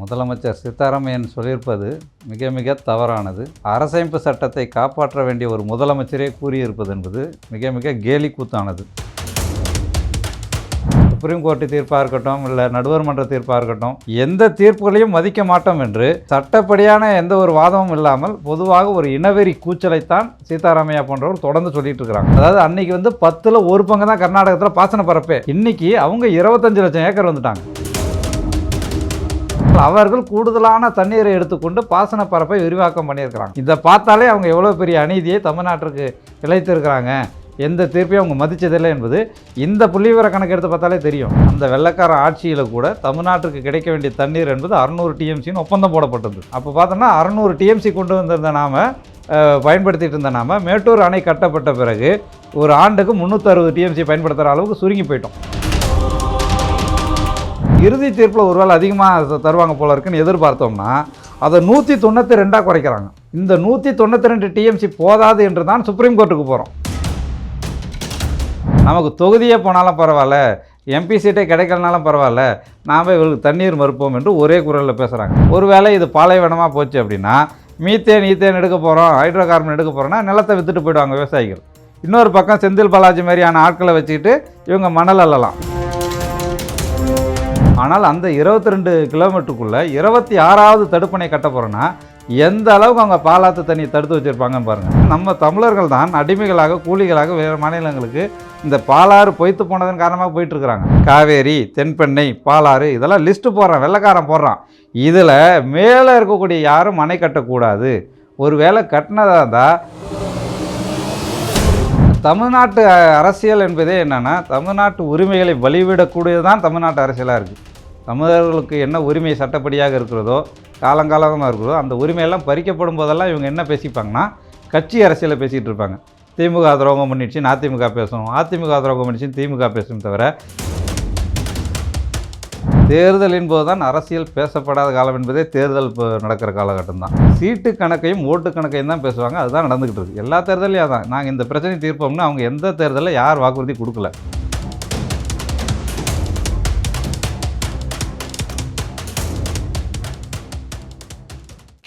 முதலமைச்சர் சீதாராமையன் சொல்லியிருப்பது மிக மிக தவறானது. அரசமைப்பு சட்டத்தை காப்பாற்ற வேண்டிய ஒரு முதலமைச்சரே கூறியிருப்பது என்பது மிக மிக கேலி கூத்தானது. சுப்ரீம் கோர்ட்டு தீர்ப்பாக இருக்கட்டும் இல்லை நடுவர் மன்ற தீர்ப்பாக இருக்கட்டும் எந்த தீர்ப்புகளையும் மதிக்க மாட்டோம் என்று சட்டப்படியான எந்த ஒரு வாதமும் இல்லாமல் பொதுவாக ஒரு இனவெறி கூச்சலைத்தான் சீதாராமையா போன்றவர் தொடர்ந்து சொல்லிட்டு இருக்கிறாங்க. அதாவது அன்னைக்கு வந்து பத்தில் ஒரு பங்கு தான் கர்நாடகத்தில் பாசன பரப்பே இன்னைக்கு அவங்க இருபத்தஞ்சு லட்சம் ஏக்கர் வந்துட்டாங்க. அவர்கள் கூடுதலான தண்ணீரை எடுத்துக்கொண்டு பாசன பரப்பை விரிவாக்கம் பண்ணியிருக்கிறாங்க. இதை பார்த்தாலே அவங்க எவ்வளோ பெரிய அநீதியை தமிழ்நாட்டிற்கு இழைத்திருக்கிறாங்க. எந்த தீர்ப்பையும் அவங்க மதிச்சதில்லை என்பது இந்த புள்ளிவிவர கணக்கு எடுத்து பார்த்தாலே தெரியும். அந்த வெள்ளக்கார ஆட்சியில் கூட தமிழ்நாட்டுக்கு கிடைக்க வேண்டிய தண்ணீர் என்பது அறுநூறு டிஎம்சின்னு ஒப்பந்தம் போடப்பட்டது அப்போ பார்த்தோம்னா அறுநூறு டிஎம்சி கொண்டு வந்திருந்த நாம பயன்படுத்திகிட்டு பயன்படுத்திட்டு இருந்த நாம மேட்டூர் அணை கட்டப்பட்ட பிறகு ஒரு ஆண்டுக்கு முந்நூற்றறுபது டிஎம்சி பயன்படுத்துகிற அளவுக்கு சுருங்கி போயிட்டோம். இறுதி தீர்ப்பில் ஒருவேளை அதிகமாக தருவாங்க போல இருக்குன்னு எதிர்பார்த்தோம்னா அதை நூற்றி தொண்ணூற்றி ரெண்டாக குறைக்கிறாங்க. இந்த நூற்றி தொண்ணூற்றி ரெண்டு டிஎம்சி போதாது என்று தான் சுப்ரீம் கோர்ட்டுக்கு போகிறோம் நமக்கு தொகுதியே போனாலும் பரவாயில்ல எம்பி சீட்டே கிடைக்கலனாலும் பரவாயில்ல நாம் இவர்களுக்கு தண்ணீர் மறுப்போம் என்று ஒரே குரலில் பேசுகிறாங்க ஒருவேளை இது பாலைவனமாக போச்சு அப்படின்னா மீத்தேன் ஈத்தேன் எடுக்க போகிறோம் ஹைட்ரோ கார்பன் எடுக்க போகிறோம்னா நிலத்தை விற்றுட்டு போயிடுவாங்க விவசாயிகள். இன்னொரு பக்கம் செந்தில் பாலாஜி மாதிரியான ஆட்களை வச்சுக்கிட்டு இவங்க மணல் அள்ளலாம் ஆனால் அந்த இருபத்தி ரெண்டு கிலோமீட்டருக்குள்ளே இருபத்தி ஆறாவது தடுப்பணை கட்ட போகிறோன்னா எந்த அளவுக்கு அவங்க பாலாத்து தண்ணியை தடுத்து வச்சுருப்பாங்கன்னு பாருங்கள் நம்ம தமிழர்கள் தான் அடிமைகளாக கூலிகளாக வேறு மாநிலங்களுக்கு இந்த பாலாறு பொய்த்து போனதன் காரணமாக போயிட்டுருக்குறாங்க. காவேரி தென்பெண்ணை பாலாறு இதெல்லாம் லிஸ்ட்டு போடுறான் வெள்ளைக்காரன் போடுறான். இதில் மேலே இருக்கக்கூடிய யாரும் அணை கட்டக்கூடாது. ஒரு வேளை கட்டினதாக இருந்தால் தமிழ்நாட்டு அரசியல் என்பதே என்னென்னா தமிழ்நாட்டு உரிமைகளை வழிவிடக்கூடியது தான் தமிழ்நாட்டு அரசியலாக இருக்குது தமிழர்களுக்கு என்ன உரிமை சட்டப்படியாக இருக்கிறதோ காலங்காலமாக இருக்கிறதோ அந்த உரிமையெல்லாம் பறிக்கப்படும் போதெல்லாம் இவங்க என்ன பேசிப்பாங்கன்னா கட்சி அரசியலை பேசிகிட்டு இருப்பாங்க. திமுக துரோகம் பண்ணிடுச்சு அதிமுக பேசணும். அதிமுக துரோகம் பண்ணிடுச்சு திமுக பேசணும் தவிர தேர்தலின் போது தான் அரசியல் பேசப்படாத காலம் என்பதே தேர்தல் இப்போ நடக்கிற காலகட்டம் தான். சீட்டு கணக்கையும் ஓட்டு கணக்கையும் தான் பேசுவாங்க. அதுதான் நடந்துக்கிட்டு இருக்குது எல்லா தேர்தலையும் அதான். நாங்கள் இந்த பிரச்சனை தீர்ப்போம்னு அவங்க எந்த தேர்தலில் யார் வாக்குறுதி கொடுக்கல.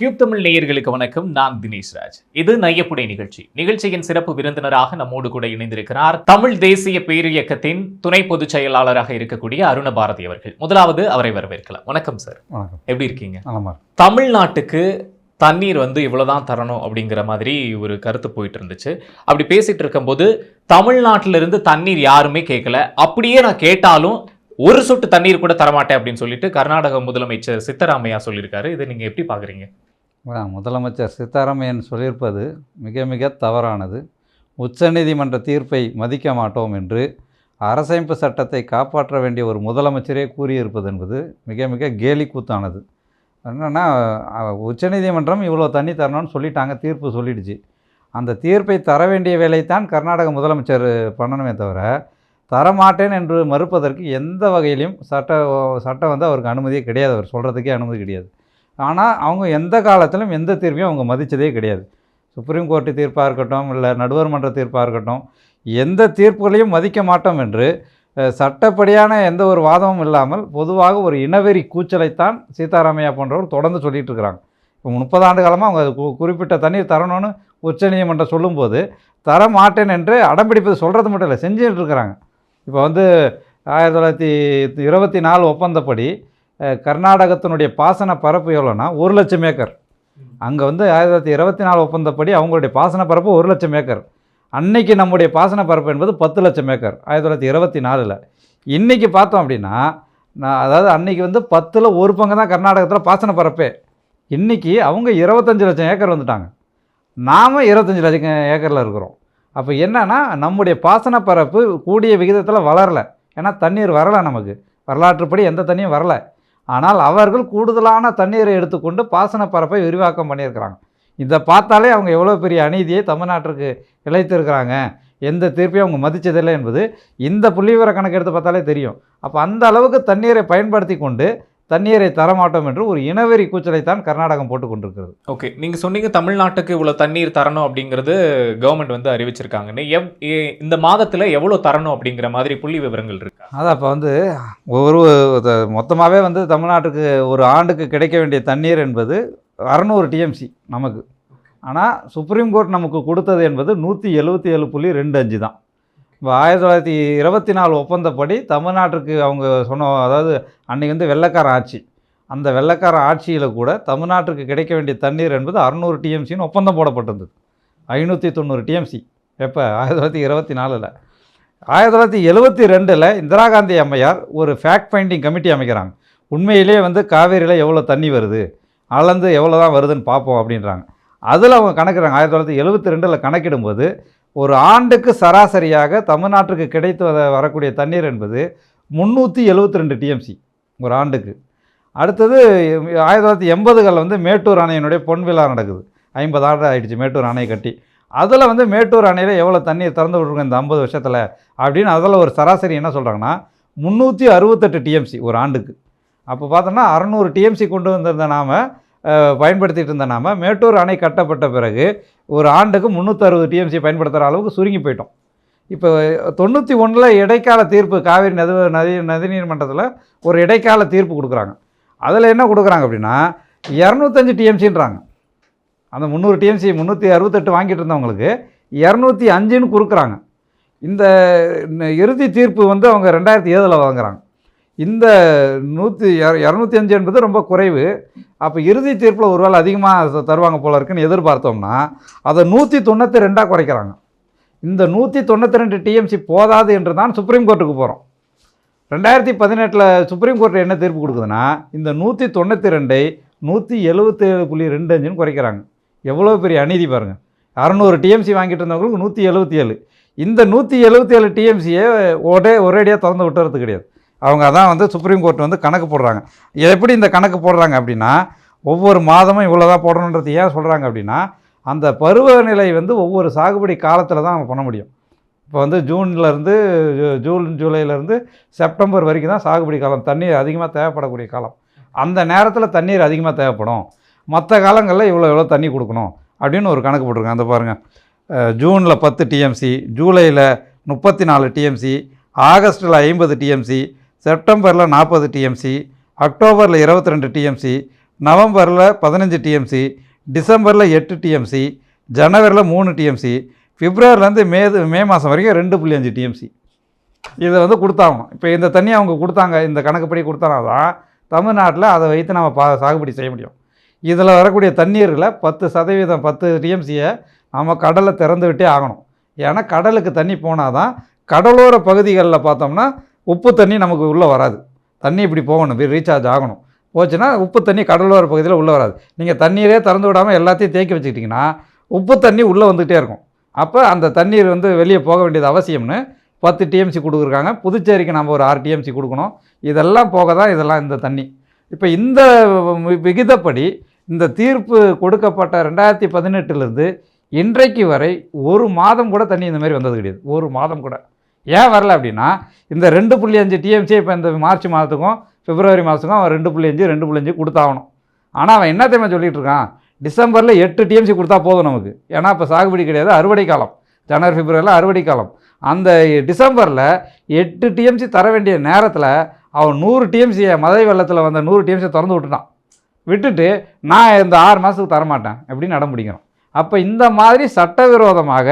கியூப் தமிழ் நேயர்களுக்கு வணக்கம். நான் தினேஷ் ராஜ். இது நையப்புடை நிகழ்ச்சி. நிகழ்ச்சியின் சிறப்பு விருந்தினராக நம்மோடு கூட இணைந்திருக்கிறார் தமிழ் தேசிய பேரியக்கத்தின் துணை பொதுச் செயலாளராக இருக்கக்கூடிய அருண பாரதி அவர்கள். முதலாவது அவரை வரவேற்கலாம். வணக்கம் சார் வணக்கம். எப்படி இருக்கீங்க? தமிழ்நாட்டுக்கு தண்ணீர் வந்து இவ்வளவுதான் தரணும் அப்படிங்கிற மாதிரி ஒரு கருத்து போயிட்டு இருந்துச்சு. அப்படி பேசிட்டு இருக்கும்போது தமிழ்நாட்டில இருந்து தண்ணீர் யாருமே கேட்கல. அப்படியே நான் கேட்டாலும் ஒரு சொட்டு தண்ணீர் கூட தரமாட்டேன் அப்படின்னு சொல்லிட்டு கர்நாடக முதலமைச்சர் சித்தராமையா சொல்லியிருக்காரு. இதை நீங்க எப்படி பாக்குறீங்க? அதான் முதலமைச்சர் சீதாராமையன் சொல்லியிருப்பது மிக மிக தவறானது. உச்சநீதிமன்ற தீர்ப்பை மதிக்க மாட்டோம் என்று அரசமைப்பு சட்டத்தை காப்பாற்ற வேண்டிய ஒரு முதலமைச்சரே கூறியிருப்பது என்பது மிக மிக கேலி கூத்தானது. என்னென்னா உச்சநீதிமன்றம் இவ்வளோ தண்ணி தரணும்னு சொல்லிட்டாங்க தீர்ப்பு சொல்லிடுச்சு. அந்த தீர்ப்பை தர வேண்டிய வேலைத்தான் கர்நாடக முதலமைச்சர் பண்ணணுமே தவிர தரமாட்டேன் என்று மறுப்பதற்கு எந்த வகையிலையும் சட்ட சட்டம் வந்து அவருக்கு அனுமதியே கிடையாது. அவர் சொல்கிறதுக்கே அனுமதி கிடையாது. ஆனால் அவங்க எந்த காலத்திலும் எந்த தீர்ப்பையும் அவங்க மதித்ததே கிடையாது. சுப்ரீம் கோர்ட்டு தீர்ப்பாக இருக்கட்டும் இல்லை நடுவர் மன்ற தீர்ப்பாக இருக்கட்டும் எந்த தீர்ப்புகளையும் மதிக்க மாட்டோம் என்று சட்டப்படியான எந்த ஒரு வாதமும் இல்லாமல் பொதுவாக ஒரு இனவெறி கூச்சலைத்தான் சீதாராமையா போன்றவர் தொடர்ந்து சொல்லிகிட்டு இருக்கிறாங்க. இப்போ முப்பது ஆண்டு காலமாக அவங்க கு- குறிப்பிட்ட தண்ணீர் தரணும்னு உச்சநீதிமன்றம் சொல்லும்போது தர மாட்டேன் என்று அடம்பிடிப்பது சொல்கிறது மட்டும் இல்லை செஞ்சுட்டு இருக்கிறாங்க. இப்போ வந்து ஆயிரத்தி தொள்ளாயிரத்தி இருபத்தி நாலு ஒப்பந்தப்படி கர்நாடகத்தினுடைய பாசன பரப்பு எவ்வளோன்னா ஒரு லட்சம் ஏக்கர். அங்கே வந்து ஆயிரத்தி தொள்ளாயிரத்தி இருபத்தி நாலு ஒப்பந்தப்படி அவங்களுடைய பாசன பரப்பு ஒரு லட்சம் ஏக்கர். அன்னைக்கு நம்முடைய பாசன பரப்பு என்பது பத்து லட்சம் ஏக்கர் ஆயிரத்தி தொள்ளாயிரத்தி இருபத்தி நாலில். இன்றைக்கி பார்த்தோம் அப்படின்னா நான் அதாவது அன்றைக்கி வந்து பத்தில் ஒரு பங்கு தான் கர்நாடகத்தில் பாசன பரப்பே. இன்றைக்கி அவங்க இருபத்தஞ்சு லட்சம் ஏக்கர் வந்துட்டாங்க. நாம் இருபத்தஞ்சி லட்சம் ஏக்கரில் இருக்கிறோம். அப்போ என்னன்னா நம்முடைய பாசன பரப்பு கூடிய விகிதத்தில் வளரல. ஏன்னா தண்ணீர் வரலை நமக்கு. வரலாற்றுப்படி எந்த தண்ணியும் வரல. ஆனால் அவர்கள் கூடுதலான தண்ணீரை எடுத்துக்கொண்டு பாசன பரப்பை விரிவாக்கம் பண்ணியிருக்கிறாங்க. இதை பார்த்தாலே அவங்க எவ்வளோ பெரிய அநீதியை தமிழ்நாட்டிற்கு இழைத்திருக்கிறாங்க. எந்த தீர்ப்பையும் அவங்க மதிச்சதில்லை என்பது இந்த புள்ளிவிவர கணக்கு எடுத்து பார்த்தாலே தெரியும். அப்போ அந்த அளவுக்கு தண்ணீரை பயன்படுத்தி கொண்டு தண்ணீரை தரமாட்டோம் என்று ஒரு இனவெறி கூச்சலைத்தான் கர்நாடகம் போட்டு கொண்டிருக்கிறது ஓகே நீங்க சொன்னீங்க தமிழ்நாட்டுக்கு இவ்வளவு தண்ணீர் தரணும் அப்படிங்கிறது கவர்மெண்ட் வந்து அறிவிச்சிருக்காங்கன்னு எவ் இந்த மாதத்துல எவ்வளவு தரணும் அப்படிங்கிற மாதிரி புள்ளி விவரங்கள் இருக்கா? அதான் இப்போ வந்து ஒரு மொத்தமாகவே வந்து தமிழ்நாட்டுக்கு ஒரு ஆண்டுக்கு கிடைக்க வேண்டிய தண்ணீர் என்பது அறநூறு டிஎம்சி நமக்கு. ஆனால் சுப்ரீம் கோர்ட் நமக்கு கொடுத்தது என்பது நூற்றி எழுபத்தி ஏழு புள்ளி ரெண்டு அஞ்சு தான். ஆயிரத்தி தொள்ளாயிரத்தி இருபத்தி நாலு ஒப்பந்தப்படி தமிழ்நாட்டுக்கு அவங்க சொன்ன அதாவது அன்றைக்கி வந்து வெள்ளைக்கார ஆட்சி. அந்த வெள்ளைக்கார ஆட்சியில் கூட தமிழ்நாட்டுக்கு கிடைக்க வேண்டிய தண்ணீர் என்பது அறநூறு டிஎம்சின்னு ஒப்பந்தம் போடப்பட்டிருந்தது. ஐநூற்றி தொண்ணூறு டிஎம்சி எப்போ? ஆயிரத்தி தொள்ளாயிரத்தி இருபத்தி நாலில். ஆயிரத்தி தொள்ளாயிரத்தி எழுபத்தி ரெண்டில் இந்திரா காந்தி அம்மையார் ஒரு ஃபேக்ட் ஃபைண்டிங் கமிட்டி அமைக்கிறாங்க. உண்மையிலேயே வந்து காவேரியில் எவ்வளோ தண்ணி வருது? அளந்து எவ்வளோ தான் வருதுன்னு பார்ப்போம் அப்படின்றாங்க. அதில் அவங்க கணக்குறாங்க. ஆயிரத்தி தொள்ளாயிரத்தி எழுபத்தி ரெண்டில் கணக்கிடும்போது ஒரு ஆண்டுக்கு சராசரியாக தமிழ்நாட்டுக்கு கிடைத்து வரக்கூடிய தண்ணீர் என்பது முந்நூற்றி எழுபத்தி ரெண்டு டிஎம்சி ஒரு ஆண்டுக்கு. அடுத்தது ஆயிரத்தி தொள்ளாயிரத்தி எண்பதுகளில் வந்து மேட்டூர் அணையினுடைய பொன் விழா நடக்குது. ஐம்பது ஆண்டு ஆகிடுச்சு மேட்டூர் அணை கட்டி. அதில் வந்து மேட்டூர் அணையில் எவ்வளோ தண்ணீர் திறந்து விட்ருங்க இந்த ஐம்பது வருஷத்தில் அப்படின்னு அதில் ஒரு சராசரி என்ன சொல்கிறாங்கன்னா முந்நூற்றி அறுபத்தெட்டு டிஎம்சி ஒரு ஆண்டுக்கு. அப்போ பார்த்தோம்னா அறநூறு டிஎம்சி கொண்டு வந்திருந்த நாம் பயன்படுத்திட்டு இருந்த நாம மேட்டூர் அணை கட்டப்பட்ட பிறகு ஒரு ஆண்டுக்கு முந்நூற்றறுபது டிஎம்சி பயன்படுத்துகிற அளவுக்கு சுருங்கி போயிட்டோம். இப்போ தொண்ணூற்றி ஒன்றில் இடைக்கால தீர்ப்பு காவிரி நதி நதி நதிநீர் மன்றத்தில் ஒரு இடைக்கால தீர்ப்பு கொடுக்குறாங்க. அதில் என்ன கொடுக்குறாங்க அப்படின்னா இரநூத்தஞ்சு டிஎம்சின்றாங்க அந்த முந்நூறு டிஎம்சி முந்நூற்றி அறுபத்தெட்டு வாங்கிட்டு இருந்தவங்களுக்கு இரநூத்தி அஞ்சுன்னு கொடுக்குறாங்க இந்த இறுதி தீர்ப்பு வந்து அவங்க ரெண்டாயிரத்தி ஏழில் வாங்குறாங்க. இந்த நூற்றி இரநூத்தி அஞ்சு என்பது ரொம்ப குறைவு. அப்போ இறுதி தீர்ப்பில் ஒருவேளை அதிகமாக தருவாங்க போல இருக்குன்னு எதிர்பார்த்தோம்னா அதை நூற்றி தொண்ணூற்றி ரெண்டாக குறைக்கிறாங்க. இந்த நூற்றி தொண்ணூற்றி ரெண்டு டிஎம்சி போதாது என்று தான் சுப்ரீம் கோர்ட்டுக்கு போகிறோம் ரெண்டாயிரத்தி பதினெட்டில் சுப்ரீம் கோர்ட் என்ன தீர்ப்பு கொடுக்குதுன்னா இந்த நூற்றி தொண்ணூற்றி ரெண்டை நூற்றி எழுபத்தேழு புள்ளி ரெண்டு அஞ்சுன்னு குறைக்கிறாங்க. எவ்வளோ பெரிய அநீதி பாருங்கள் அறநூறு டிஎம்சி வாங்கிட்டு இருந்தவங்களுக்கு நூற்றி எழுபத்தி ஏழு இந்த நூற்றி எழுபத்தி ஏழு டிஎம்சியை ஒரே ஒரேடியாக திறந்து விட்டுறது கிடையாது. அவங்க அதான் வந்து சுப்ரீம் கோர்ட் வந்து கணக்கு போடுறாங்க. எப்படி இந்த கணக்கு போடுறாங்க அப்படின்னா ஒவ்வொரு மாதமும் இவ்வளோ தான் போடணுன்றது ஏன் சொல்கிறாங்க அப்படின்னா அந்த பருவநிலை வந்து ஒவ்வொரு சாகுபடி காலத்தில் தான் அவங்க பண்ண முடியும். இப்போ வந்து ஜூன்லேருந்து ஜூன் ஜூலைலேருந்து செப்டம்பர் வரைக்கும் தான் சாகுபடி காலம் தண்ணீர் அதிகமாக தேவைப்படக்கூடிய காலம். அந்த நேரத்தில் தண்ணீர் அதிகமாக தேவைப்படும். மற்ற காலங்களில் இவ்வளோ எவ்வளோ தண்ணி கொடுக்கணும் அப்படின்னு ஒரு கணக்கு போட்டிருக்காங்க. அந்த பாருங்கள் ஜூனில் பத்து டிஎம்சி ஜூலையில் முப்பத்தி நாலு டிஎம்சி ஆகஸ்ட்டில் ஐம்பது டிஎம்சி செப்டம்பரில் நாற்பது டிஎம்சி அக்டோபரில் இருபத்தி ரெண்டு டிஎம்சி நவம்பரில் பதினஞ்சு டிஎம்சி டிசம்பரில் எட்டு டிஎம்சி ஜனவரியில் மூணு டிஎம்சி பிப்ரவரிலேருந்து மே மே மாதம் வரைக்கும் ரெண்டு புள்ளி அஞ்சு டிஎம்சி இதை வந்து கொடுத்தாகணும். இப்போ இந்த தண்ணி அவங்க கொடுத்தாங்க இந்த கணக்குப்படி கொடுத்தானா தான் தமிழ்நாட்டில் அதை வைத்து நம்ம பா சாகுபடி செய்ய முடியும். இதில் வரக்கூடிய தண்ணீரில் பத்து சதவீதம் பத்து டிஎம்சியை நம்ம கடலை திறந்து விட்டே ஆகணும். ஏன்னா கடலுக்கு தண்ணி போனால் தான் கடலோர பகுதிகளில் பார்த்தோம்னா உப்பு தண்ணி நமக்கு உள்ளே வராது. தண்ணி இப்படி போகணும் ரீசார்ஜ் ஆகணும். போச்சுன்னா உப்பு தண்ணி கடலோர பகுதியில் உள்ளே வராது. நீங்கள் தண்ணீரே திறந்து விடாமல் எல்லாத்தையும் தேக்கி வச்சுக்கிட்டிங்கன்னா உப்பு தண்ணி உள்ளே வந்துகிட்டே இருக்கும். அப்போ அந்த தண்ணீர் வந்து வெளியே போக வேண்டியது அவசியம்னு பத்து டிஎம்சி கொடுக்குறாங்க. புதுச்சேரிக்கு நம்ம ஒரு ஆறு டிஎம்சி கொடுக்கணும். இதெல்லாம் போக தான் இதெல்லாம் இந்த தண்ணி. இப்போ இந்த வி- விகிதப்படி இந்த தீர்ப்பு கொடுக்கப்பட்ட ரெண்டாயிரத்தி பதினெட்டுலேருந்து இன்றைக்கு வரை ஒரு மாதம் கூட தண்ணி இந்த மாதிரி வந்தது கிடையாது. ஒரு மாதம் கூட. ஏன் வரல அப்படின்னா இந்த ரெண்டு புள்ளி அஞ்சு டிஎம்சி இப்போ இந்த மார்ச் மாதத்துக்கும் பிப்ரவரி மாதத்துக்கும் அவன் ரெண்டு புள்ளி அஞ்சு ரெண்டு புள்ளி அஞ்சு கொடுத்தாகணும். ஆனால் அவன் என்ன தெரியுமா சொல்லிகிட்டு இருக்கான்? டிசம்பரில் எட்டு டிஎம்சி கொடுத்தா போதும் நமக்கு. ஏன்னா இப்போ சாகுபடி கிடையாது அறுவடை காலம். ஜனவரி பிப்ரவரியில் அறுவடை காலம். அந்த டிசம்பரில் எட்டு டிஎம்சி தர வேண்டிய நேரத்தில் அவன் நூறு டிஎம்சியை மதை வெள்ளத்தில் வந்த நூறு டிஎம்சியை திறந்து விட்டுட்டான். விட்டுட்டு நான் இந்த ஆறு மாதத்துக்கு தரமாட்டேன் அப்படின்னு நட அப்போ இந்த மாதிரி சட்டவிரோதமாக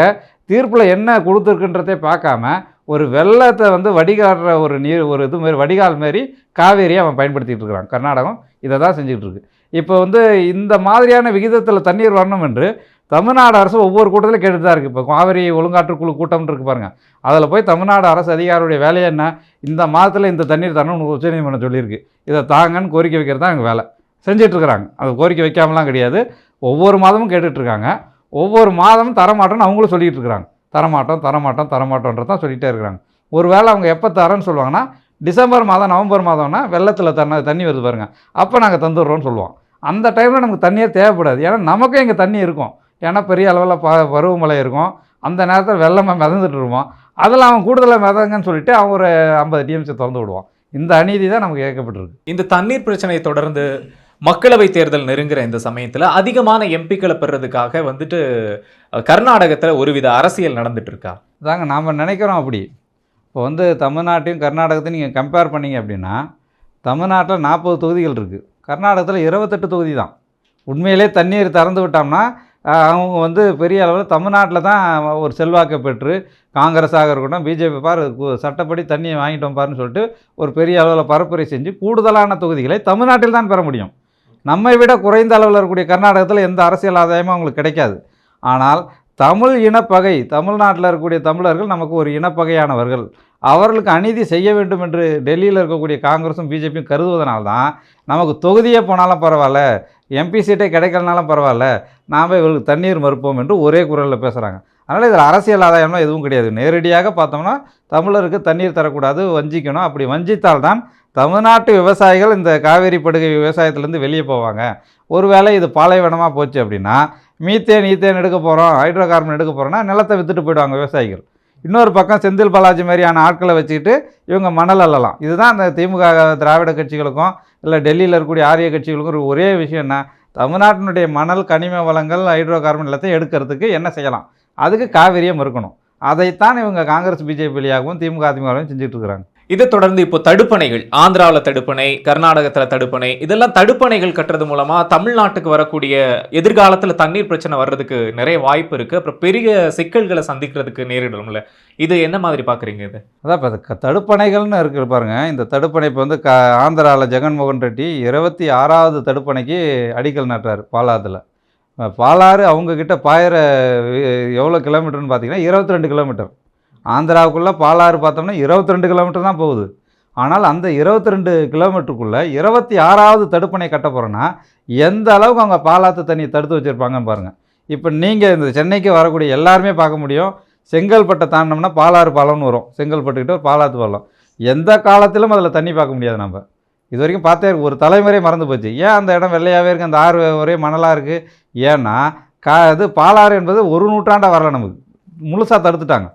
தீர்ப்பில் என்ன கொடுத்துருக்குன்றதே பார்க்காம ஒரு வெள்ளத்தை வந்து வடிகாடுற ஒரு நீர் ஒரு இது மாரி வடிகால் மாரி காவேரியை அவன் பயன்படுத்திட்டு இருக்கிறான். கர்நாடகம் இதை தான் செஞ்சுக்கிட்டு இருக்கு. இப்போ வந்து இந்த மாதிரியான விகிதத்தில் தண்ணீர் வரணும் என்று தமிழ்நாடு அரசு ஒவ்வொரு கூட்டத்திலும் கேட்டுட்டு தான் இருக்குது இப்போ காவிரி ஒழுங்காற்றுக்குழு கூட்டம்னு இருக்கு பாருங்கள் அதில் போய் தமிழ்நாடு அரசு அதிகாரியுடைய வேலையை என்ன? இந்த மாதத்தில் இந்த தண்ணீர் தரணும்னு உச்சநீதிமன்றம் சொல்லியிருக்கு. இதை தாங்கன்னு கோரிக்கை வைக்கிறது தான் எங்கள் வேலை. செஞ்சுட்டு அது கோரிக்கை வைக்காமலாம் கிடையாது. ஒவ்வொரு மாதமும் கேட்டுட்ருக்காங்க ஒவ்வொரு மாதமும் தரமாட்டோம்னு அவங்களும் சொல்லிகிட்டு இருக்கிறாங்க. தரமாட்டோம் தரமாட்டோம் தரமாட்டோன்றது தான் சொல்லிகிட்டே இருக்கிறாங்க. ஒரு வேளை அவங்க எப்போ தரேன்னு சொல்லுவாங்கன்னா டிசம்பர் மாதம் நவம்பர் மாதம்னா வெள்ளத்தில் தண்ணி தண்ணி வருது பாருங்கள் அப்போ நாங்கள் தந்துடுறோம்னு சொல்லுவோம். அந்த டைமில் நமக்கு தண்ணியே தேவைப்படாது. ஏன்னா நமக்கும் இங்கே தண்ணி இருக்கும். ஏன்னா பெரிய அளவில் ப பருவமழை இருக்கும். அந்த நேரத்தில் வெள்ளமாக மிதந்துட்டு இருப்போம். அதில் அவன் கூடுதலாக மிதங்கன்னு சொல்லிட்டு அவன் ஒரு ஐம்பது டிஎம்சி திறந்து விடுவான். இந்த அநீதி தான் நமக்கு ஏற்கப்பட்டிருக்கு. இந்த தண்ணீர் பிரச்சனையை தொடர்ந்து மக்களவை தேர்தல் நெருங்குற இந்த சமயத்தில் அதிகமான எம்பிக்களை பெறதுக்காக வந்துட்டு கர்நாடகத்தில் ஒருவித அரசியல் நடந்துட்டு இருக்கா தாங்க நாம் நினைக்கிறோம் அப்படி. இப்போ வந்து தமிழ்நாட்டையும் கர்நாடகத்தையும் நீங்கள் கம்பேர் பண்ணீங்க அப்படின்னா தமிழ்நாட்டில் நாற்பது தொகுதிகள் இருக்குது கர்நாடகத்தில் இருபத்தெட்டு தொகுதி தான். உண்மையிலே தண்ணீர் திறந்து விட்டோம்னா அவங்க வந்து பெரிய அளவில் தமிழ்நாட்டில் தான் ஒரு செல்வாக்கை பெற்று காங்கிரஸாக இருக்கட்டும் பிஜேபி பார் சட்டப்படி தண்ணியை வாங்கிட்டோம் பாருன்னு சொல்லிட்டு ஒரு பெரிய அளவில் பரப்புரை செஞ்சு கூடுதலான தொகுதிகளை தமிழ்நாட்டில் தான் பெற முடியும். நம்மை விட குறைந்த அளவில் இருக்கக்கூடிய கர்நாடகத்தில் எந்த அரசியல் ஆதாயமும் அவங்களுக்கு கிடைக்காது. ஆனால் தமிழ் இனப்பகை தமிழ்நாட்டில் இருக்கக்கூடிய தமிழர்கள் நமக்கு ஒரு இனப்பகையானவர்கள். அவர்களுக்கு அநீதி செய்ய வேண்டும் என்று டெல்லியில் இருக்கக்கூடிய காங்கிரஸும் பிஜேபியும் கருதுவதனால்தான் நமக்கு தொகுதியே போனாலும் பரவாயில்ல எம்பி சீட்டே கிடைக்கலனாலும் பரவாயில்ல நாம் இவர்களுக்கு தண்ணீர் மறுப்போம் என்று ஒரே குரலில் பேசுகிறாங்க அதனால் இதில் அரசியல் ஆதாயம்லாம் எதுவும் கிடையாது. நேரடியாக பார்த்தோம்னா தமிழருக்கு தண்ணீர் தரக்கூடாது வஞ்சிக்கணும். அப்படி வஞ்சித்தால்தான் தமிழ்நாட்டு விவசாயிகள் இந்த காவேரி படுகை விவசாயத்துலேருந்து வெளியே போவாங்க. ஒருவேளை இது பாலைவனமாக போச்சு அப்படின்னா மீத்தேன் ஈத்தேன் எடுக்க போகிறோம் ஹைட்ரோ கார்பன் எடுக்க போகிறோம்னா நிலத்தை விற்றுட்டு போயிடுவாங்க விவசாயிகள். இன்னொரு பக்கம் செந்தில் பாலாஜி மாதிரியான ஆட்களை வச்சுக்கிட்டு இவங்க மணல் அல்லலாம். இதுதான் அந்த திமுக திராவிட கட்சிகளுக்கும் இல்லை டெல்லியில் இருக்கக்கூடிய ஆரிய கட்சிகளுக்கும் ஒரே விஷயம் என்ன? தமிழ்நாட்டினுடைய மணல் கனிம வளங்கள் ஹைட்ரோ கார்பன் எல்லாத்தையும் எடுக்கிறதுக்கு என்ன செய்யலாம்? அதுக்கு காவிரியை மறுக்கணும். அதைத்தான் இவங்க காங்கிரஸ் பிஜேபி வழியாகவும் திமுக அதிமுகவும் செஞ்சுட்டு இருக்கிறாங்க. இதை தொடர்ந்து இப்போ தடுப்பணைகள் ஆந்திராவில் தடுப்பணை கர்நாடகத்தில் தடுப்பணை இதெல்லாம் தடுப்பணைகள் கட்டுறது மூலமாக தமிழ்நாட்டுக்கு வரக்கூடிய எதிர்காலத்தில் தண்ணீர் பிரச்சனை வர்றதுக்கு நிறைய வாய்ப்பு இருக்குது அப்புறம் பெரிய சிக்கல்களை சந்திக்கிறதுக்கு நேரிடும்ல. இது என்ன மாதிரி பார்க்குறீங்க இது? அதான் இப்போ தடுப்பணைகள்னு இருக்குது பாருங்க. இந்த தடுப்பணை இப்போ வந்து க ஆந்திராவில் ஜெகன்மோகன் ரெட்டி இருபத்தி ஆறாவது தடுப்பணைக்கு அடிக்கல் நட்டார் பாலாத்தில். பாலாறு அவங்கக்கிட்ட பாயிற எவ்வளோ கிலோமீட்டர்னு பார்த்தீங்கன்னா இருபத்தி ரெண்டு கிலோமீட்டர். ஆந்திராவுக்குள்ளே பாலாறு பார்த்தோம்னா இருபத்தி ரெண்டு கிலோமீட்டர் தான் போகுது. ஆனால் அந்த இருபத்தி ரெண்டு கிலோமீட்டருக்குள்ளே இருபத்தி ஆறாவது தடுப்பணை கட்ட போகிறோன்னா எந்த அளவுக்கு அவங்க பாலாத்து தண்ணியை தடுத்து வச்சுருப்பாங்கன்னு பாருங்கள் இப்போ நீங்கள் இந்த சென்னைக்கு வரக்கூடிய எல்லாருமே பார்க்க முடியும். செங்கல்பட்டை தாண்டினோம்னா பாலாறு பாலம்னு வரும். செங்கல்பட்டுக்கிட்ட ஒரு பாலாத்து பாலம். எந்த காலத்திலும் அதில் தண்ணி பார்க்க முடியாது நம்ம. இது வரைக்கும் பார்த்தே ஒரு தலைமுறை மறந்து போச்சு. ஏன் அந்த இடம் வெள்ளையாகவே இருக்குது அந்த ஆறு ஒரே மணலாக இருக்குது ஏன்னா கா இது பாலாறு என்பது ஒரு நூற்றாண்டாக வரல நமக்கு. முழுசாக தடுத்துட்டாங்க.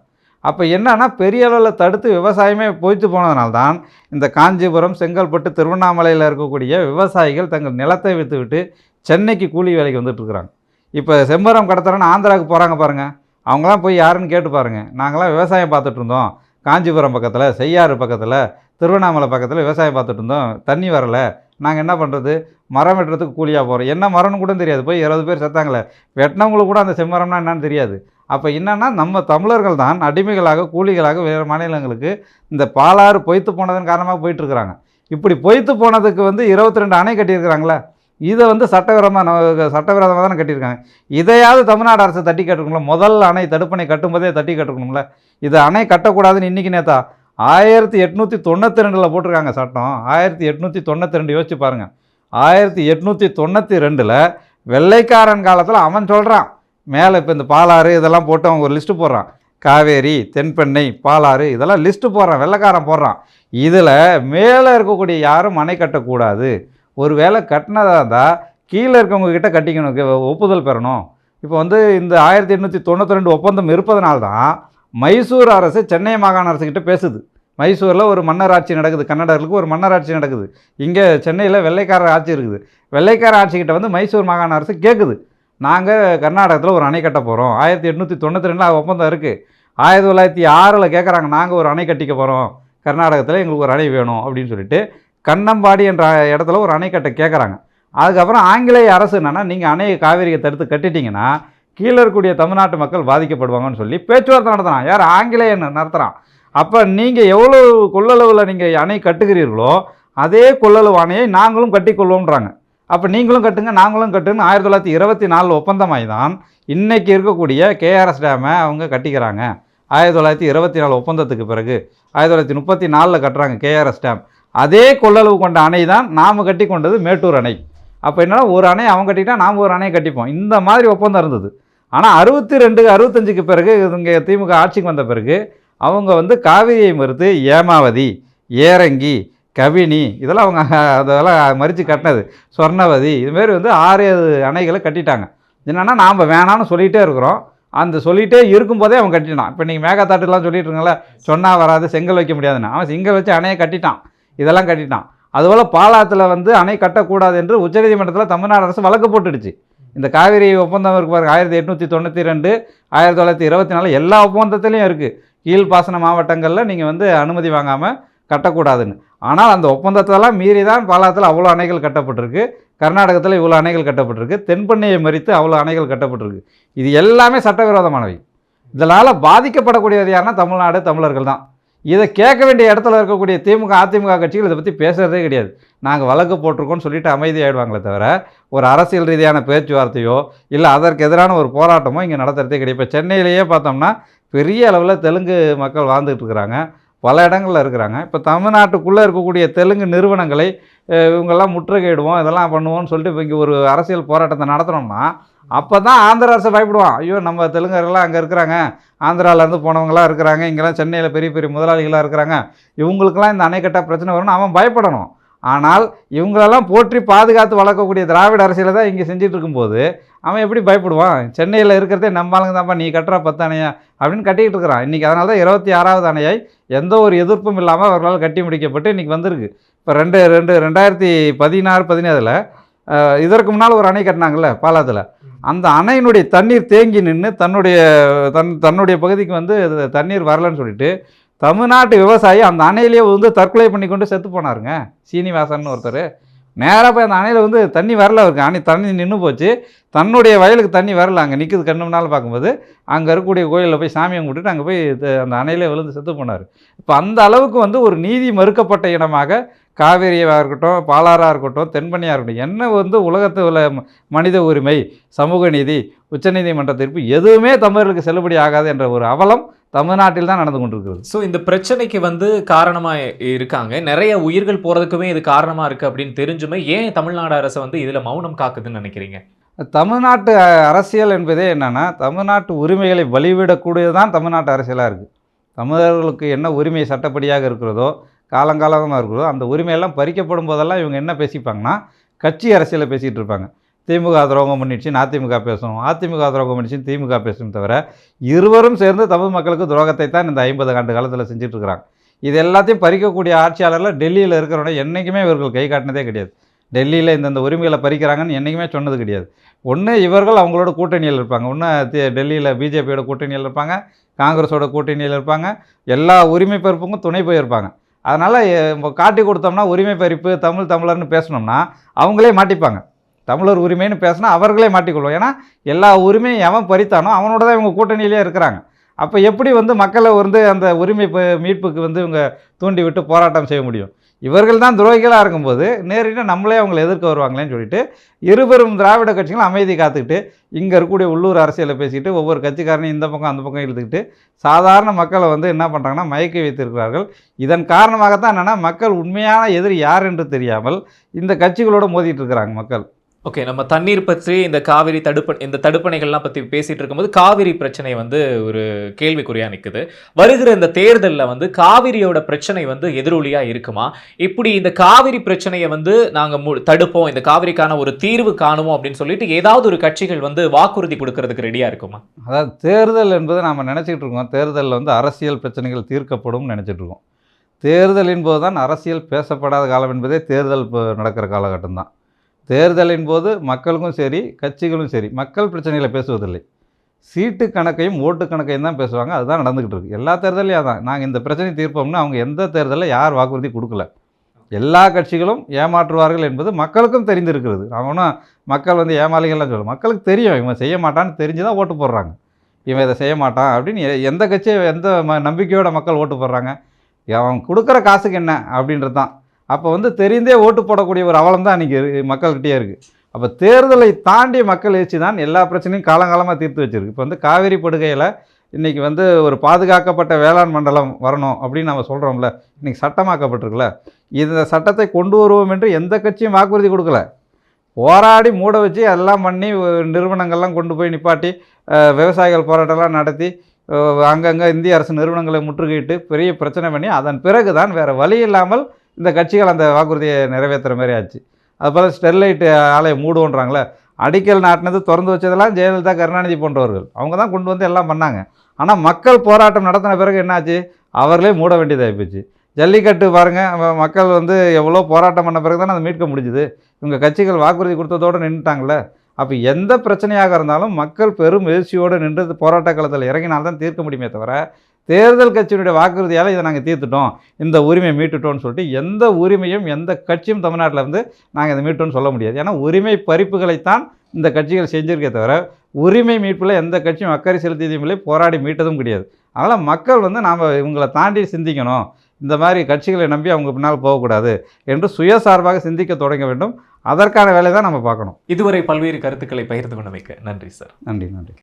அப்போ என்னன்னா பெரிய அளவில் தடுத்து விவசாயமே பொய்த்து போனதுனால்தான் இந்த காஞ்சிபுரம் செங்கல்பட்டு திருவண்ணாமலையில் இருக்கக்கூடிய விவசாயிகள் தங்கள் நிலத்தை விற்றுவிட்டு சென்னைக்கு கூலி வேலைக்கு வந்துட்டுருக்குறாங்க இப்போ செம்பரம் கடத்துறேன்னு ஆந்திராவுக்கு போகிறாங்க பாருங்கள் அவங்களாம் போய் யாருன்னு கேட்டு பாருங்கள் நாங்களாம் விவசாயம் பார்த்துட்டு இருந்தோம். காஞ்சிபுரம் பக்கத்தில் செய்யாறு பக்கத்தில் திருவண்ணாமலை பக்கத்தில் விவசாயம் பார்த்துட்டு இருந்தோம். தண்ணி வரலை. நாங்கள் என்ன பண்ணுறது மரம் வெட்டுறதுக்கு கூலியாக போகிறோம் என்ன மரம்னு கூட தெரியாது. போய் இருபது பேர் செத்தாங்களே. வெட்டினவங்களுக்கு கூட அந்த செம்மரம்னா என்னன்னு தெரியாது. அப்போ என்னன்னா நம்ம தமிழர்கள் தான் அடிமைகளாக கூலிகளாக வேறு மாநிலங்களுக்கு இந்த பாலாறு பொய்த்து போனதன் காரணமாக போயிட்டுருக்குறாங்க. இப்படி பொய்த்து போனதுக்கு வந்து இருபத்தி ரெண்டு அணை கட்டியிருக்கிறாங்களே இதை வந்து சட்டவிரோதமாக சட்டவிரோதமாக தானே கட்டியிருக்காங்க. இதையாவது தமிழ்நாடு அரசு தட்டி கட்டுக்கணும்ல முதல் அணை தடுப்பணை கட்டும்போதே தட்டி கட்டுக்கணும்ல இது அணை கட்டக்கூடாதுன்னு இன்றைக்கி நேத்தா ஆயிரத்தி எட்நூற்றி தொண்ணூற்றி ரெண்டில் போட்டிருக்காங்க சட்டம். ஆயிரத்தி எட்நூற்றி தொண்ணூற்றி ரெண்டு யோசிச்சு பாருங்கள் ஆயிரத்தி எட்நூற்றி தொண்ணூற்றி ரெண்டில் வெள்ளைக்காரன் காலத்தில் அவன் சொல்கிறான் மேலே இப்போ இந்த பாலாறு இதெல்லாம் போட்டு அவன் ஒரு லிஸ்ட்டு போடுறான். காவேரி தென்பெண்ணை பாலாறு இதெல்லாம் லிஸ்ட்டு போடுறான் வெள்ளைக்காரன் போடுறான். இதில் மேலே இருக்கக்கூடிய யாரும் அணை கட்டக்கூடாது. ஒரு வேளை கட்டினதா இருந்தால் கீழே இருக்கவங்க கிட்ட கட்டிக்கணும் ஒப்புதல் பெறணும். இப்போ வந்து இந்த ஆயிரத்தி எண்ணூற்றி தொண்ணூற்றி ரெண்டு ஒப்பந்தம் இருப்பதனால தான் மைசூர் அரசு சென்னை மாகாண அரசுக்கிட்ட பேசுது. மைசூரில் ஒரு மன்னராட்சி நடக்குது கன்னடர்களுக்கு ஒரு மன்னராட்சி நடக்குது. இங்கே சென்னையில் வெள்ளைக்காரர் ஆட்சி இருக்குது. வெள்ளைக்கார ஆட்சிக்கிட்ட வந்து மைசூர் மாகாண அரசு கேட்குது நாங்கள் கர்நாடகத்தில் ஒரு அணை கட்ட போகிறோம் ஆயிரத்தி எட்நூற்றி தொண்ணூற்றி ரெண்டில் ஒப்பந்தம் இருக்குது ஆயிரத்தி தொள்ளாயிரத்தி ஆறில் கேட்குறாங்க நாங்கள் ஒரு அணை கட்டிக்க போகிறோம் கர்நாடகத்தில் எங்களுக்கு ஒரு அணை வேணும் அப்படின்னு சொல்லிட்டு கண்ணம்பாடி என்ற இடத்துல ஒரு அணை கட்ட கேட்குறாங்க அதுக்கப்புறம் ஆங்கிலேய அரசு என்னென்னா நீங்கள் அணையை காவேரியை தடுத்து கட்டிட்டீங்கன்னா கீழே இருக்கக்கூடிய தமிழ்நாட்டு மக்கள் பாதிக்கப்படுவாங்கன்னு சொல்லி பேச்சுவார்த்தை நடத்துகிறான் யார்? ஆங்கிலேயன் நடத்துகிறான் அப்போ நீங்கள் எவ்வளோ கொள்ளளவில் நீங்கள் அணை கட்டுகிறீர்களோ அதே கொள்ளளவு அணையை நாங்களும் கட்டிக்கொள்வோம்ன்றாங்க அப்போ நீங்களும் கட்டுங்க நாங்களும் கட்டுன்னு ஆயிரத்தி தொள்ளாயிரத்தி இருபத்தி நாலு ஒப்பந்தமாகி தான் இன்றைக்கி இருக்கக்கூடிய கேஆர்எஸ் டேமை அவங்க கட்டிக்கிறாங்க. ஆயிரத்தி தொள்ளாயிரத்தி இருபத்தி நாலு ஒப்பந்தத்துக்கு பிறகு ஆயிரத்தி தொள்ளாயிரத்தி முப்பத்தி நாலில் கட்டுறாங்க கேஆர்எஸ் டேம். அதே கொள்ளளவு கொண்ட அணை தான் நாம் கட்டி கொண்டது மேட்டூர் அணை. அப்போ என்னன்னா ஒரு அணை அவன் கட்டிட்டா நாம் ஒரு அணையை கட்டிப்போம். இந்த மாதிரி ஒப்பந்தம் இருந்தது. ஆனால் அறுபத்தி ரெண்டு அறுபத்தஞ்சுக்கு பிறகு இங்கே திமுக ஆட்சிக்கு வந்த பிறகு அவங்க வந்து காவிரியை மறுத்து ஏமாவதி ஏரங்கி கவினி இதெல்லாம் அவங்க அதெல்லாம் மறித்து கட்டினது. சொர்ணவதி இதுமாரி வந்து ஆறு அணைகளை கட்டிட்டாங்க. என்னென்னா நாம் வேணாம்னு சொல்லிகிட்டே இருக்கிறோம். அந்த சொல்லிகிட்டே இருக்கும்போதே அவன் கட்டிட்டான். இப்போ நீங்கள் மேகத்தாட்டுலாம் சொல்லிட்டு இருக்கங்களே சொன்னால் வராது செங்கல் வைக்க முடியாதுன்னு. அவன் செங்கல் வச்சு அணையை கட்டிட்டான். இதெல்லாம் கட்டிட்டான். அதுபோல் பாலாத்தில் வந்து அணை கட்டக்கூடாது என்று உச்சநீதிமன்றத்தில் தமிழ்நாடு அரசு வழக்கு போட்டுடுச்சு. இந்த காவிரி ஒப்பந்தம் இருக்கு பாருங்க ஆயிரத்தி எட்நூற்றி தொண்ணூற்றி ரெண்டு ஆயிரத்தி தொள்ளாயிரத்தி இருபத்தி நாலு எல்லா ஒப்பந்தத்துலேயும் இருக்குது கீழ்ப்பாசன மாவட்டங்களில் நீங்கள் வந்து அனுமதி வாங்காமல் கட்டக்கூடாதுன்னு. ஆனால் அந்த ஒப்பந்தத்தெல்லாம் மீறி தான் பாலாத்தில் அவ்வளோ அணைகள் கட்டப்பட்டிருக்கு. கர்நாடகத்தில் இவ்வளோ அணைகள் கட்டப்பட்டிருக்கு. தென்பண்ணையை மறித்து அவ்வளோ அணைகள் கட்டப்பட்டிருக்கு. இது எல்லாமே சட்டவிரோதமானவை. இதனால் பாதிக்கப்படக்கூடியது யாருன்னா தமிழ்நாடு தமிழர்கள் தான். இதை கேட்க வேண்டிய இடத்துல இருக்கக்கூடிய திமுக அதிமுக கட்சிகள் இதை பற்றி பேசுகிறதே கிடையாது. நாங்கள் வழக்கு போட்டிருக்கோம்னு சொல்லிட்டு அமைதியாகிடுவாங்களே தவிர ஒரு அரசியல் ரீதியான பேச்சுவார்த்தையோ இல்லை அதற்கு எதிரான ஒரு போராட்டமோ இங்கே நடத்துகிறதே கிடையாது. இப்போ சென்னையிலேயே பார்த்தோம்னா பெரிய அளவில் தெலுங்கு மக்கள் வாழ்ந்துட்டு இருக்கிறாங்க. பல இடங்களில் இருக்கிறாங்க. இப்போ தமிழ்நாட்டுக்குள்ளே இருக்கக்கூடிய தெலுங்கு நிறுவனங்களை இவங்கெல்லாம் முற்றுகையிடுவோம் இதெல்லாம் பண்ணுவோம்னு சொல்லிட்டு இப்போ இங்கே ஒரு அரசியல் போராட்டத்தை நடத்துனோம்னா அப்போ தான் ஆந்திர அரசு பயப்படுவான். ஐயோ நம்ம தெலுங்கர்கள்லாம் அங்கே இருக்கிறாங்க. ஆந்திராவிலேருந்து போனவங்களாம் இருக்கிறாங்க. இங்கெல்லாம் சென்னையில் பெரிய பெரிய முதலாளிகளாக இருக்கிறாங்க. இவங்களுக்கெல்லாம் இந்த அணைக்கட்ட பிரச்சனை வரும்னு அவன் பயப்படணும். ஆனால் இவங்களெல்லாம் போற்றி பாதுகாத்து வளர்க்கக்கூடிய திராவிட அரசியலை தான் இங்கே செஞ்சுட்டு இருக்கும்போது அவன் எப்படி பயப்படுவான்? சென்னையில் இருக்கிறதே நம்ம ஆளுங்க தான்ப்பா நீ கட்டுற பத்து அணையா? அப்படின்னு கட்டிக்கிட்டு இருக்கிறான். இன்றைக்கி அதனால தான் இருபத்தி ஆறாவது அணையாய் எந்த ஒரு எதிர்ப்பும் இல்லாமல் அவர்களால் கட்டி முடிக்கப்பட்டு இன்றைக்கி வந்திருக்கு. இப்போ ரெண்டு ரெண்டு ரெண்டாயிரத்தி பதினாறு பதினேழில் இதற்கு முன்னால் ஒரு அணை கட்டினாங்கல்ல பாலாத்தில். அந்த அணையினுடைய தண்ணீர் தேங்கி நின்று தன்னுடைய தன் தன்னுடைய பகுதிக்கு வந்து இது தண்ணீர் வரலன்னு சொல்லிட்டு தமிழ்நாட்டு விவசாயி அந்த அணையிலேயே வந்து தற்கொலை பண்ணி கொண்டு செத்து போனாருங்க. சீனிவாசன் ஒருத்தர். நேராக போய் அந்த அணையில் வந்து தண்ணி வரல அவருக்கு. அணை தண்ணி நின்று போச்சு. தன்னுடைய வயலுக்கு தண்ணி வரல. அங்கே நிற்குது கண்ணு முன்னால் பார்க்கும்போது. அங்கே இருக்கக்கூடிய கோயிலில் போய் சாமியை கும்பிட்டுட்டு அங்கே போய் அந்த அணையிலே விழுந்து செத்து போனார். இப்போ அந்த அளவுக்கு வந்து ஒரு நீதி மறுக்கப்பட்ட இடமாக காவேரியாக இருக்கட்டும் பாலாறாக இருக்கட்டும் தென்பண்ணியாக இருக்கட்டும் என்ன வந்து உலகத்தில் உள்ள மனித உரிமை சமூக நீதி உச்சநீதிமன்ற தீர்ப்பு எதுவுமே தமிழர்களுக்கு செல்லுபடி ஆகாது என்ற ஒரு அவலம் தமிழ்நாட்டில் தான் நடந்து கொண்டிருக்கிறது. ஸோ இந்த பிரச்சனைக்கு வந்து காரணமா இருக்காங்க. நிறைய உயிர்கள் போறதுக்குமே இது காரணமா இருக்கு அப்படின்னு தெரிஞ்சுமே ஏன் தமிழ்நாடு அரசு வந்து இதுல மௌனம் காக்குதுன்னு நினைக்கிறீங்க? தமிழ்நாட்டு அரசியல் என்பதே என்னென்னா தமிழ்நாட்டு உரிமைகளை வழிவிடக்கூடியதான் தமிழ்நாட்டு அரசியலாக இருக்குது தமிழர்களுக்கு என்ன உரிமை சட்டப்படியாக இருக்கிறதோ காலங்காலமாக இருக்கிறதோ அந்த உரிமையெல்லாம் பறிக்கப்படும் போதெல்லாம் இவங்க என்ன பேசிப்பாங்கன்னா கட்சி அரசியலை பேசிகிட்டு இருப்பாங்க. திமுக துரோகம் பண்ணிடுச்சின்னு அதிமுக பேசணும் அதிமுக துரோகம் பண்ணிடுச்சு திமுக பேசணும் தவிர இருவரும் சேர்ந்து தமிழ் மக்களுக்கு துரோகத்தை தான் இந்த ஐம்பது ஆண்டு காலத்தில் செஞ்சுட்டு இருக்கிறாங்க இது எல்லாத்தையும் பறிக்கக்கூடிய ஆட்சியாளர்கள் டெல்லியில் இருக்கிறவங்க என்றைக்குமே இவர்கள் கை காட்டினதே கிடையாது. டெல்லியில் இந்தந்த உரிமைகளை பறிக்கிறாங்கன்னு என்றைக்குமே சொன்னது கிடையாது. ஒன்று இவர்கள் அவங்களோட கூட்டணியில் இருப்பாங்க. ஒன்று டெல்லியில் பிஜேபியோட கூட்டணியில் இருப்பாங்க காங்கிரஸோட கூட்டணியில் இருப்பாங்க எல்லா உரிமை பறிப்புக்கும் துணை போயிருப்பாங்க. அதனால் காட்டி கொடுத்தோம்னா உரிமை பறிப்பு தமிழ் தமிழர்னு பேசினோம்னா அவங்களே மாட்டிப்பாங்க. தமிழர் உரிமைன்னு பேசினா அவர்களே மாட்டிக்கொள்வோம் ஏன்னா எல்லா உரிமையும் எவன் பறித்தானோ அவனோட தான் இவங்க கூட்டணியிலே இருக்கிறாங்க. அப்போ எப்படி வந்து மக்களை வந்து அந்த உரிமை மீட்புக்கு வந்து இவங்க தூண்டி விட்டு போராட்டம் செய்ய முடியும்? இவர்கள் தான் துரோகிகளாக இருக்கும்போது நேரடியாக நம்மளே அவங்களை எதிர்க்க வருவாங்களேன்னு சொல்லிட்டு இருபெரும் திராவிட கட்சிகளும் அமைதி காத்துக்கிட்டு இங்கே இருக்கக்கூடிய உள்ளூர் அரசியலை பேசிக்கிட்டு ஒவ்வொரு கட்சிக்காரனையும் இந்த பக்கம் அந்த பக்கம் இழுத்துக்கிட்டு சாதாரண மக்களை வந்து என்ன பண்ணுறாங்கன்னா மயக்கி வைத்திருக்கிறார்கள். இதன் காரணமாகத்தான் என்னென்னா மக்கள் உண்மையான எதிரி யார் என்று தெரியாமல் இந்த கட்சிகளோடு மோதிட்டு இருக்கிறாங்க மக்கள். ஓகே நம்ம தண்ணீர் பற்றி இந்த காவிரி தடுப்பு இந்த தடுப்பணைகள்லாம் பற்றி பேசிகிட்டு இருக்கும்போது காவிரி பிரச்சனை வந்து ஒரு கேள்விக்குறியாக நிற்குது வருகிற இந்த தேர்தலில் வந்து காவிரியோட பிரச்சனை வந்து எதிரொலியாக இருக்குமா? இப்படி இந்த காவிரி பிரச்சனையை வந்து நாங்கள் மு தடுப்போம் இந்த காவிரிக்கான ஒரு தீர்வு காணுவோம் அப்படின்னு சொல்லிட்டு ஏதாவது ஒரு கட்சிகள் வந்து வாக்குறுதி கொடுக்கறதுக்கு ரெடியாக இருக்குமா? அதாவது தேர்தல் என்பது நாம் நினச்சிக்கிட்டு இருக்கோம். தேர்தலில் வந்து அரசியல் பிரச்சனைகள் தீர்க்கப்படும் நினச்சிட்டு இருக்கோம். தேர்தலின் போது தான் அரசியல் பேசப்படாத காலம் என்பதே தேர்தல் இப்போ நடக்கிற காலகட்டம் தான் தேர்தலின் போது மக்களுக்கும் சரி கட்சிகளும் சரி மக்கள் பிரச்சனைகளை பேசுவதில்லை. சீட்டு கணக்கையும் ஓட்டு கணக்கையும் தான் பேசுவாங்க. அதுதான் நடந்துக்கிட்டு இருக்கு. எல்லா தேர்தலையும் அதான். நாங்கள் இந்த பிரச்சனை தீர்ப்போம்னு அவங்க எந்த தேர்தலில் யார் வாக்குறுதி கொடுக்கல. எல்லா கட்சிகளும் ஏமாற்றுவார்கள் என்பது மக்களுக்கும் தெரிந்திருக்கிறது. அவனும் மக்கள் வந்து ஏமாளிகள்லாம் சொல்லுவோம் மக்களுக்கு தெரியும். இவன் செய்ய மாட்டான்னு தெரிஞ்சு தான் ஓட்டு போடுறாங்க. இவன் இதை செய்ய மாட்டான் அப்படின்னு எ- எந்த கட்சியை எந்த ம நம்பிக்கையோட மக்கள் ஓட்டு போடுறாங்க? அவன் கொடுக்குற காசுக்கு என்ன அப்படின்றது தான். அப்போ வந்து தெரிந்தே ஓட்டு போடக்கூடிய ஒரு அவலம் தான் இன்றைக்கி மக்கள்கிட்டயே இருக்குது அப்போ தேர்தலை தாண்டி மக்கள் எழுச்சி தான் எல்லா பிரச்சனையும் காலங்காலமாக தீர்த்து வச்சிருக்கு. இப்போ வந்து காவேரி படுகையில் இன்றைக்கி வந்து ஒரு பாதுகாக்கப்பட்ட வேளாண் மண்டலம் வரணும் அப்படின்னு நம்ம சொல்கிறோம்ல இன்றைக்கி சட்டமாக்கப்பட்டிருக்குல்ல இந்த சட்டத்தை கொண்டு வருவோம் என்று எந்த கட்சியும் வாக்குறுதி கொடுக்கல. போராடி மூட வச்சு எல்லாம் பண்ணி நிறுவனங்கள்லாம் கொண்டு போய் நிப்பாட்டி விவசாயிகள் போராட்டம்லாம் நடத்தி அங்கங்கே இந்திய அரசு நிறுவனங்களை முற்றுகையிட்டு பெரிய பிரச்சனை பண்ணி அதன் பிறகு தான் வேறு வழி இல்லாமல் இந்த கட்சிகள் அந்த வாக்குறுதியை நிறைவேற்றுற மாதிரி ஆச்சு. அதுபோல் ஸ்டெர்லைட் ஆலையை மூடுவோன்றாங்களே அடிக்கல் நாட்டினது திறந்து வச்சதெல்லாம் ஜெயலலிதா கருணாநிதி போன்றவர்கள். அவங்க தான் கொண்டு வந்து எல்லாம் பண்ணாங்க. ஆனால் மக்கள் போராட்டம் நடத்தின பிறகு என்னாச்சு? அவர்களே மூட வேண்டியதாகிப்போச்சு ஜல்லிக்கட்டு பாருங்கள் மக்கள் வந்து எவ்வளோ போராட்டம் பண்ண பிறகு தானே அதை மீட்க முடிஞ்சுது. இவங்க கட்சிகள் வாக்குறுதி கொடுத்ததோடு நின்றுட்டாங்களே அப்போ எந்த பிரச்சனையாக இருந்தாலும் மக்கள் பெரும் எழுச்சியோடு நின்று போராட்ட காலத்தில் இறங்கினால்தான் தீர்க்க முடியுமே தவிர தேர்தல் கட்சியினுடைய வாக்குறுதியால் இதை நாங்கள் தீர்த்துட்டோம். இந்த உரிமையை மீட்டுட்டோம்னு சொல்லிட்டு எந்த உரிமையும் எந்த கட்சியும் தமிழ்நாட்டில் இருந்து நாங்கள் இதை மீட்டோம்னு சொல்ல முடியாது. ஏன்னா உரிமை பறிப்புகளைத்தான் இந்த கட்சிகள் செஞ்சிருக்கே தவிர உரிமை மீட்பில் எந்த கட்சியும் அக்கறை செலுத்தியதும் இல்லை போராடி மீட்டதும் கிடையாது. அதனால் மக்கள் வந்து நாம் இவங்களை தாண்டி சிந்திக்கணும். இந்த மாதிரி கட்சிகளை நம்பி அவங்க பின்னால் போகக்கூடாது என்று சுயசார்பாக சிந்திக்க தொடங்க வேண்டும். அதற்கான வேலையை தான் நம்ம பார்க்கணும். இதுவரை பல்வேறு கருத்துக்களை பகிர்ந்து கொண்டமைக்கு நன்றி சார். நன்றி நன்றி.